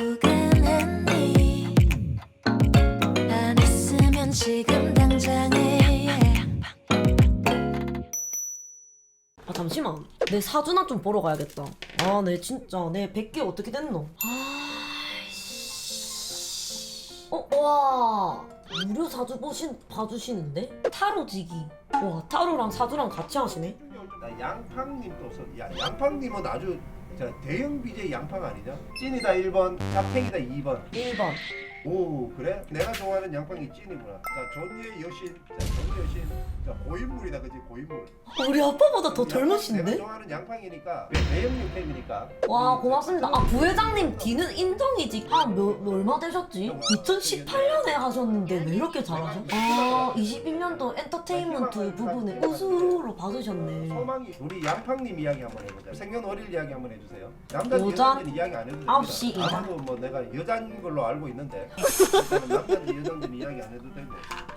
수근했니 안 했으면 지금 당장에. 아 잠시만. 내 사주나 좀 보러 가야겠다. 아 내 진짜 내 100개 어떻게 됐노? 아이씨. 어? 와. 무료 사주 보신, 봐주시는데? 타로지기. 와 타로랑 사주랑 같이 하시네? 나 양팡님 또 써. 야 양팡님은 아주 자, 대형 BJ 양팡 아니냐? 찐이다 1번, 짭탱이다 2번. 1번 오 그래? 내가 좋아하는 양팡이 찐이구나. 자 존예의 여신, 자 존예 여신, 자 고인물이다 그지 고인물. 우리 아빠보다 더 내가 젊으신데? 좋아하는 양팡이니까 매형님 캠이니까. 와 고맙습니다 아 부회장님 뒤는 인정이지 아 몇, 얼마 되셨지? 2018년에 하셨는데 왜 이렇게 잘하죠? 아 21년도 엔터테인먼트 부분에 우수로 받으셨네 소망이 우리 양팡님 이야기 한번 해보자. 생년월일 이야기 한번 해주세요. 남자 오전 여자는 이야기 안 해도 됩니다. 아홉 시입니다. 아무도 뭐 내가 여자인 걸로 알고 있는데 남자인지 여자인지 이야기 안 해도 되고.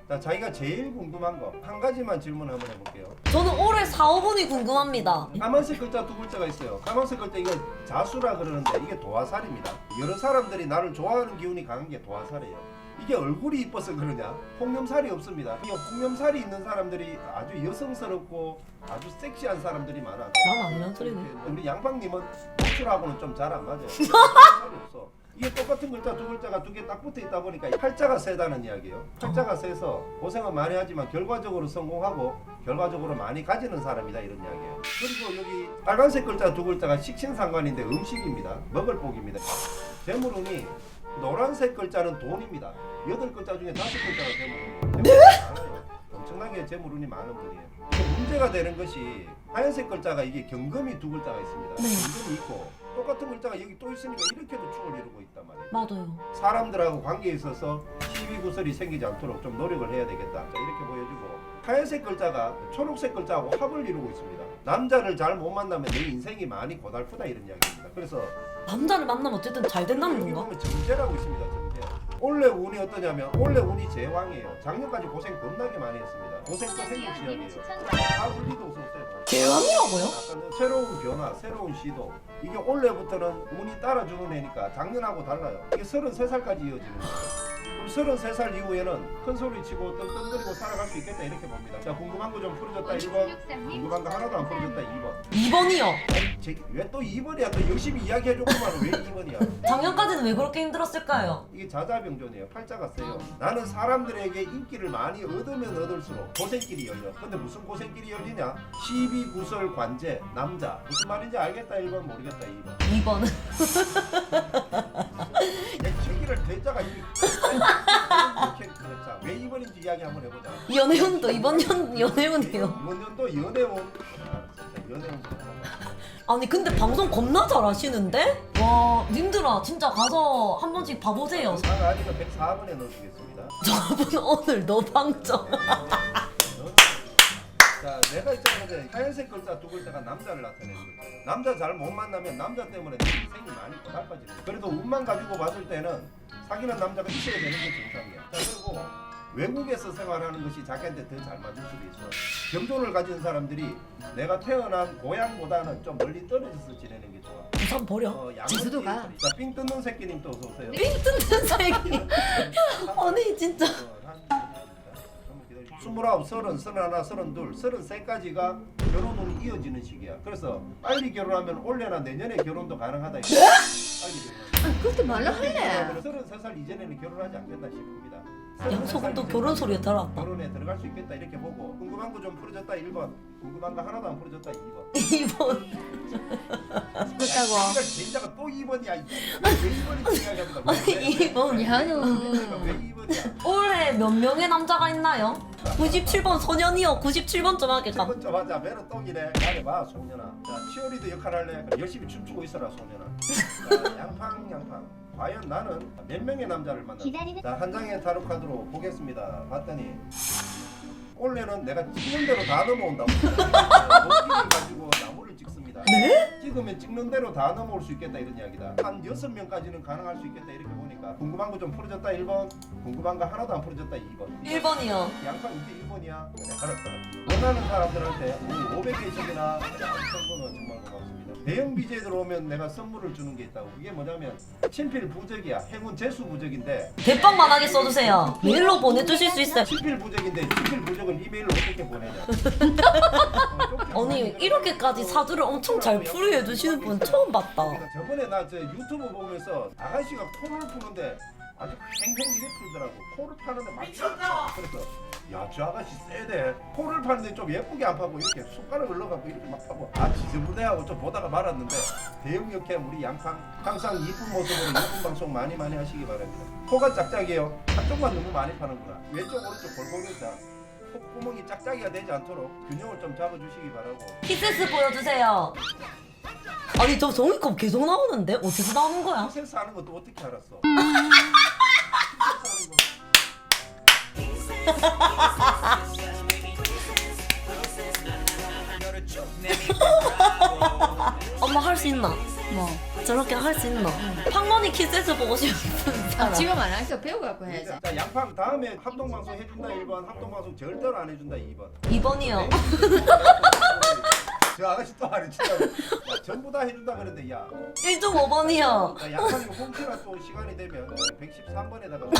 자 자기가 제일 궁금한 거 한 가지만 질문 한번 해볼게요. 저는 올해 4, 5분이 궁금합니다 까만색 글자 두 글자가 있어요. 까만색 글자 이거 자수라 그러는데 이게 도화살입니다. 여러 사람들이 나를 좋아하는 기운이 강한 게 도화살이에요. 이게 얼굴이 이뻐서 그러냐? 홍염살이 없습니다. 이 홍염살이 있는 사람들이 아주 여성스럽고 아주 섹시한 사람들이 많아. 난 아니란 소리네 우리 양방님은 호출하고는 좀 잘 안 맞아요. 똑같은 글자 두 글자가 두 개 딱 붙어 있다 보니까 팔자가 세다는 이야기예요. 팔자가 세서 고생은 많이 하지만 결과적으로 성공하고 결과적으로 많이 가지는 사람이다 이런 이야기예요. 그리고 여기 빨간색 글자 두 글자가 식신상관인데 음식입니다. 먹을 복입니다. 재물운이 노란색 글자는 돈입니다. 여덟 글자 중에 다섯 글자가 재물운이 많아요. 엄청나게 재물운이 많은 분이에요. 문제가 되는 것이 하얀색 글자가 이게 경금이 두 글자가 있습니다. 네. 경금이 있고 똑같은 글자가 여기 또 있으니까 이렇게도 축을 이루고 있단 말이에요. 맞아요 사람들하고 관계에 있어서 시비 구설이 생기지 않도록 좀 노력을 해야 되겠다. 자, 이렇게 보여주고 하얀색 글자가 초록색 글자하고 합을 이루고 있습니다. 남자를 잘 못 만나면 내 인생이 많이 고달프다 이런 이야기입니다. 그래서 남자를 만나면 어쨌든 잘 된다는 여기 건가? 보면 정제라고 있습니다. 정제. 올해 운이 어떠냐면 올해 운이 제왕이에요. 작년까지 고생 겁나게 많이 했습니다. 고생 또 생길 시작이에요. 사불리도 없었어요. 제왕이라고요? 약간 새로운 변화, 새로운 시도. 이게 올해부터는 운이 따라주는 애니까 작년하고 달라요. 이게 33살까지 이어지는 거죠. 그럼 33살 이후에는 큰 소리 치고 떵떵거리고 살아갈 수 있겠다 이렇게 봅니다. 자 궁금한 거 좀 풀어줬다 1번. 궁금한 거 하나도 안 풀어줬다 2번. 2번이요 왜 또 2번이야? 또 열심히 이야기해줬구만 왜 2번이야? 작년까지는 왜 그렇게 힘들었을까요? 이게 자자병존이에요. 팔자가 세요. 나는 사람들에게 인기를 많이 얻으면 얻을수록 고생길이 열려. 근데 무슨 고생길이 열리냐? 시비, 구설, 관제, 남자. 무슨 말인지 알겠다 1번 모르겠다 2번. 2번은 야, 저기를 대자가 이 이렇게 그랬자. 왜 2번인지 이야기 한번 해보자. 연애운도 이번 년 연애운이에요 이번 연도 연애운. 아, 진짜 연애운. 아니 근데 방송 겁나 잘 하시는데? 와 님들아 진짜 가서 한 번씩 봐보세요 아직은 104번에 넣어주겠습니다. 저분 오늘 노방정 자, 내가 있잖아 근데 하얀색 글자 두 글자가 남자를 나타내는 거예요. 남자 잘 못 만나면 남자 때문에 내 인생이 많이 고달파지는 거예요. 그래도 운만 가지고 봤을 때는 사귀는 남자가 있어야 되는 게 정상이야. 자, 그리고 외국에서 생활하는 것이 자기한테 더 잘 맞을 수도 있어. 병존을 가진 사람들이 내가 태어난 고향보다는 좀 멀리 떨어져서 지내는 게 좋아. 우선 버려 어, 지수도가. 띠- 자, 삥 뜯는 새끼님 또 어서 오세요. 삥 뜯는 새끼 아니 진짜 스물아홉, 서른, 서른하나, 서른둘, 서른세까지가 결혼운이 이어지는 시기야. 그래서 빨리 결혼하면 올해나 내년에 결혼도 가능하다. 이거. 빨리 결혼. 그렇게 말로 하네. 서른세 살 이전에는 결혼하지 않겠다 싶습니다. 양소금도 결혼 소리가 들어왔다 결혼에 들어갈 수 있겠다 이렇게 보고 궁금한 거 좀 풀어줬다 1번 궁금한 거 하나도 안 풀어줬다 2번 2번 그렇다고. 이걸 진짜가 또 2번이야 왜 2번인지 생각해보자 아니 2번 야는 왜 2번이야 올해 몇 명의 남자가 있나요? 97번 소년이요. 97번 좀 하게 가 7번 점 하자. 매너 똥이네. 말해봐 소년아. 자 치어리도 역할 할래? 그럼 열심히 춤추고 있어라 소년아. 자, 양팡 양팡. 과연 나는 몇 명의 남자를 만나? 기다리는 자한 장의 타로 카드로 보겠습니다. 봤더니 올해는 내가 찍는 대로 다 넘어온다고. 목기를 가지고 나무를 찍습니다 네? 찍으면 찍는 대로 다 넘어올 수 있겠다 이런 이야기다. 한 여섯 명까지는 가능할 수 있겠다 이렇게 보니까 궁금한 거 좀 풀어졌다 1번, 궁금한 거 하나도 안 풀어졌다 2번. 1번이요. 양파 이제 1번이야. 그래 알았다. 원하는 사람들한테 우리 500개씩이나 선거는 정말 고맙습니다. 대형 BJ 들어오면 내가 선물을 주는 게 있다고. 그게 뭐냐면 친필 부적이야. 행운 재수 부적인데 대빵만하게 써주세요. 메일로 보내주실 수 있어요. 친필 부적인데 친필 부적을 이메일로 어떻게 보내냐? 어, 아니 이렇게까지 사주를 엄청 잘 풀이해 주시는 분 처음 봤다. 그러니까 저번에 나 저 유튜브 보면서 아가씨가 코를 푸는데 아주 팽팽 이래 풀더라고. 코를 파는데 막 그래서 야저 아가씨 세대. 코를 파는데 좀 예쁘게 안 파고 이렇게 손가락을 넣어갖고 이렇게 막 파고 아 지저분해하고 좀 보다가 말았는데 대형 역캠 우리 양팡 항상 이쁜 모습으로 이쁜 방송 많이 많이 하시기 바랍니다. 코가 짝짝이에요. 한쪽만 너무 많이 파는구나. 왼쪽 오른쪽 골고루 있다. 콧구멍이 짝짝이가 되지 않도록 균형을 좀 잡아주시기 바라고. 키세스 보여주세요. 아니 저 종이컵 계속 나오는데 어디서 나오는 거야? 센스 하는 것도 어떻게 알았어? 엄마 할 수 있나? 뭐 저렇게 할 수 있나? 팡머니 키세스 보고 싶은 사람. 아, 지금 안 하셔 배워갖고 해야지 자 양팡 다음에 합동 방송 해준다 1번 합동 방송 절대로 안 해준다 2번 2번이요. 저 아가씨 또 말이 진짜 야, 전부 다 해준다 그랬는데 야 1.5번이요. 자, 양팡이 홈트나 또 시간이 되면 113번에다가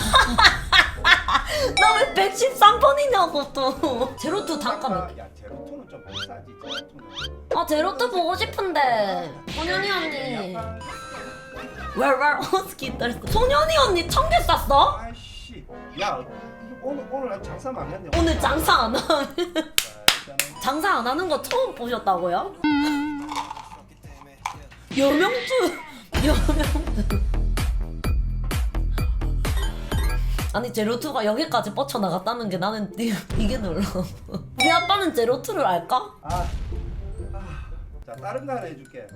나 왜 113번이냐고 또. 제로투 잠깐만. 야 제로투는 좀 비싸지 제로투는 아 제로투 보고 싶은데. 소년이 언니. 왈왈 허스키 떨. 소년이 언니 천 개 쌌어? 아이씨 야 오늘 오늘 장사 망했네 오늘 장사 안 하는. 자, 일단은 장사 안 하는 거 처음 보셨다고요? 여명주 여명주 아니 제로투가 여기까지 뻗쳐나갔다는 게 나는 이- 이게 놀라 우리 아빠는 제로투를 알까? 아, 아. 자 다른 거 하나 해줄게 자,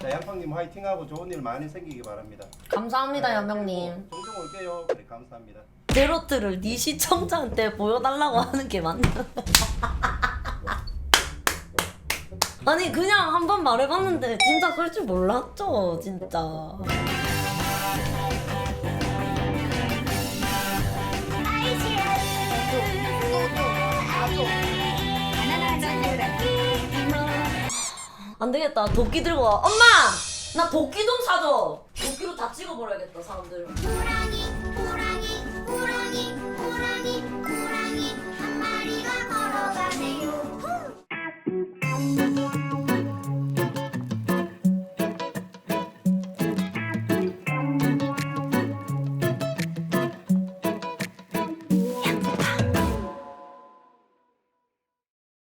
자 양팡님 화이팅하고 좋은 일 많이 생기기 바랍니다. 감사합니다 여명님 종종 올게요. 그래 감사합니다. 제로투를 네 시청자한테 보여달라고 하는 게 맞나? 아니 그냥 한 번 말해봤는데 진짜 그럴 줄 몰랐죠 진짜 안 되겠다. 도끼 들고 와. 엄마! 나 도끼 좀 사줘. 도끼로 다 찍어버려야겠다, 사람들. 호랑이 호랑이 호랑이